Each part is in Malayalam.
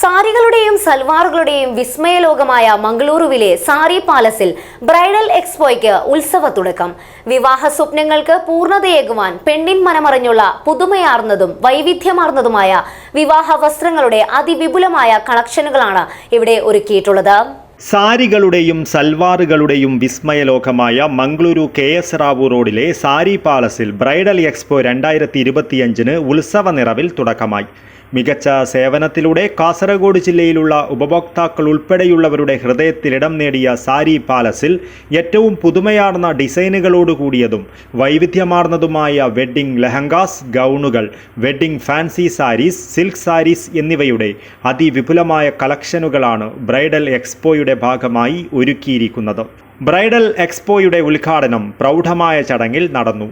സാരികളുടെയും സൽവാറുകളുടെയും വിസ്മയലോകമായ മംഗളൂരുവിലെ സാരി പാലസിൽ ബ്രൈഡൽ എക്സ്പോയ്ക്ക് ഉത്സവ തുടക്കം. വിവാഹ സ്വപ്നങ്ങൾക്ക് പൂർണതയേകുവാൻ പെണ്ണിൻ മനമറിഞ്ഞുള്ള പുതുമയാർന്നതും വൈവിധ്യമാർന്നതുമായ വിവാഹ വസ്ത്രങ്ങളുടെ അതിവിപുലമായ കളക്ഷനുകളാണ് ഇവിടെ ഒരുക്കിയിട്ടുള്ളത്. സാരികളുടെയും സൽവാറുകളുടെയും വിസ്മയലോകമായ മംഗളൂരു കെ എസ് റാവു റോഡിലെ സാരി പാലസിൽ ബ്രൈഡൽ എക്സ്പോ രണ്ടായിരത്തി ഇരുപത്തിയഞ്ചിന് ഉത്സവ നിറവിൽ തുടക്കമായി. മികച്ച സേവനത്തിലൂടെ കാസർഗോഡ് ജില്ലയിലുള്ള ഉപഭോക്താക്കൾ ഉൾപ്പെടെയുള്ളവരുടെ ഹൃദയത്തിലിടം നേടിയ സാരി പാലസിൽ ഏറ്റവും പുതുമയാർന്ന ഡിസൈനുകളോട് കൂടിയതും വൈവിധ്യമാർന്നതുമായ wedding lehengas ഗൗണുകൾ wedding fancy saris silk saris എന്നിവയുടെ അതിവിപുലമായ കളക്ഷനുകളാണ് ബ്രൈഡൽ എക്സ്പോയുടെ ഭാഗമായി ഒരുക്കിയിരിക്കുന്നത്. ബ്രൈഡൽ എക്സ്പോയുടെ ഉദ്ഘാടനം പ്രൗഢമായ ചടങ്ങിൽ നടന്നു.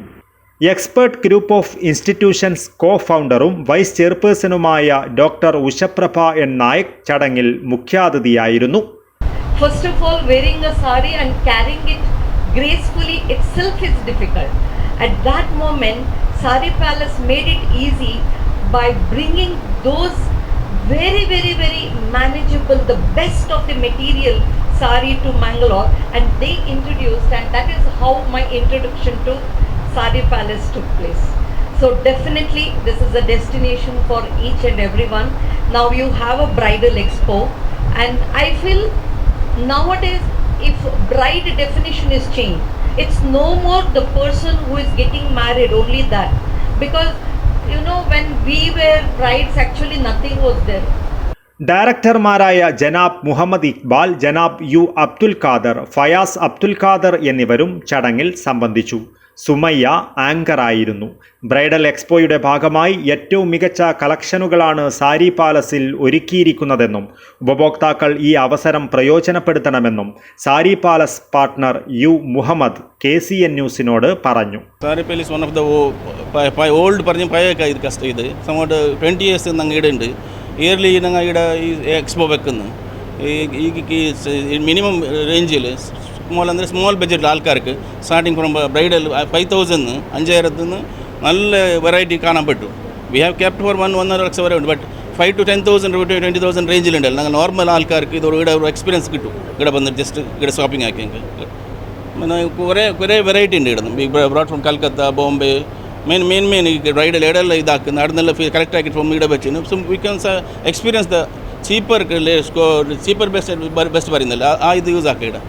Expert group of institutions co ഫൗണ്ടറും vice ചെയർപേഴ്സണുമായ ഡോക്ടർ ഉഷപ്രഭ എൻ നായക് ചടങ്ങിൽ മുഖ്യാതിഥിയായിരുന്നു First of all, wearing a sari and carrying it gracefully itself is difficult. At that moment, Sari Palace made it easy by bringing those very, very, very manageable, the best of the material sari to Mangalore, and they introduced, and that is how my introduction to Sari Palace took place. So definitely, this is a destination for each and everyone. Now you have a bridal expo, and I feel nowadays if bride definition is changed it's no more the person who is getting married only that because you know when we were brides actually nothing was there ഡയറക്ടർമാരായ ജനാബ് മുഹമ്മദ് ഇക്ബാൽ ജനാബ് യു അബ്ദുൽ ഖാദർ ഫയാസ് അബ്ദുൽ ഖാദർ എന്നിവരും ചടങ്ങിൽ സംബന്ധിച്ചു സുമയ്യ ആങ്കറായിരുന്നു ബ്രൈഡൽ എക്സ്പോയുടെ ഭാഗമായി ഏറ്റവും മികച്ച കളക്ഷനുകളാണ് സാരി പാലസിൽ ഒരുക്കിയിരിക്കുന്നതെന്നും ഉപഭോക്താക്കൾ ഈ അവസരം പ്രയോജനപ്പെടുത്തണമെന്നും sari palace partner U Mohammed K C N ന്യൂസിനോട് പറഞ്ഞു. Sari palace one of the old പറഞ്ഞ പഴയ ഇത് സമോട്ട് ട്വന്റി ഇയേഴ്സ് ഉണ്ട് ഇയർലി ഞങ്ങൾ ഈ എക്സ്പോ വെക്കുന്നു. ഈ മിനിമം റേഞ്ചിൽ സ്മോൾ ಅಂದರೆ സ്മോൾ ബഡ്ജറ്റ് ആൾക്കാർക്ക് starting from bridal five thousand അഞ്ചായിരത്തിൽ നിന്ന് നല്ല വെറൈറ്റി കാണാൻ പറ്റും we have kept for one ഒന്നര ലക്ഷം വരെ ഉണ്ട് but five to ten thousand to twenty thousand റേഞ്ചിലുണ്ടല്ലോ ഞങ്ങൾ നോർമൽ ആൾക്കാർക്ക് ഇത് ഇവിടെ ഒരു എക്സ്പീരിയൻസ് കിട്ടും ഇവിടെ വന്നിട്ട് ജസ്റ്റ് ഇവിടെ ഷോപ്പിംഗ് ആക്കിയെങ്കിൽ പിന്നെ കുറേ കുറേ വെറൈറ്റി ഉണ്ട് ഇടുന്നു brought from Calcutta Bombay main main main ഈ ബ്രൈഡൽ ഇടയെല്ലാം ഇതാക്കുന്ന അവിടുന്ന് കറക്റ്റ് ആക്കിയിട്ട് ഫ്രം ഇവിടെ വെച്ചിന് so we can experience the cheaper cheaper best best പറയുന്നില്ല ആ- ആ ഇത് യൂസ് ആക്കുക ഇവിടെ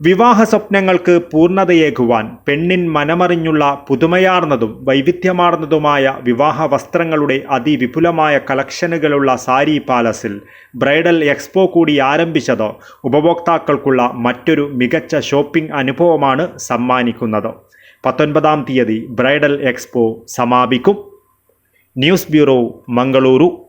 വിവാഹ സ്വപ്നങ്ങൾക്ക് പൂർണതയേകുവാൻ പെണ്ണിൻ മനമറിഞ്ഞുള്ള പുതുമയാർന്നതും വൈവിധ്യമാർന്നതുമായ വിവാഹ വസ്ത്രങ്ങളുടെ അതിവിപുലമായ കളക്ഷനുകളുള്ള സാരി പാലസിൽ ബ്രൈഡൽ എക്സ്പോ കൂടി ആരംഭിച്ചത് ഉപഭോക്താക്കൾക്കുള്ള മറ്റൊരു മികച്ച ഷോപ്പിംഗ് അനുഭവമാണ് സമ്മാനിക്കുന്നത്. പത്തൊൻപതാം തീയതി ബ്രൈഡൽ എക്സ്പോ സമാപിക്കും. News bureau Mangaluru.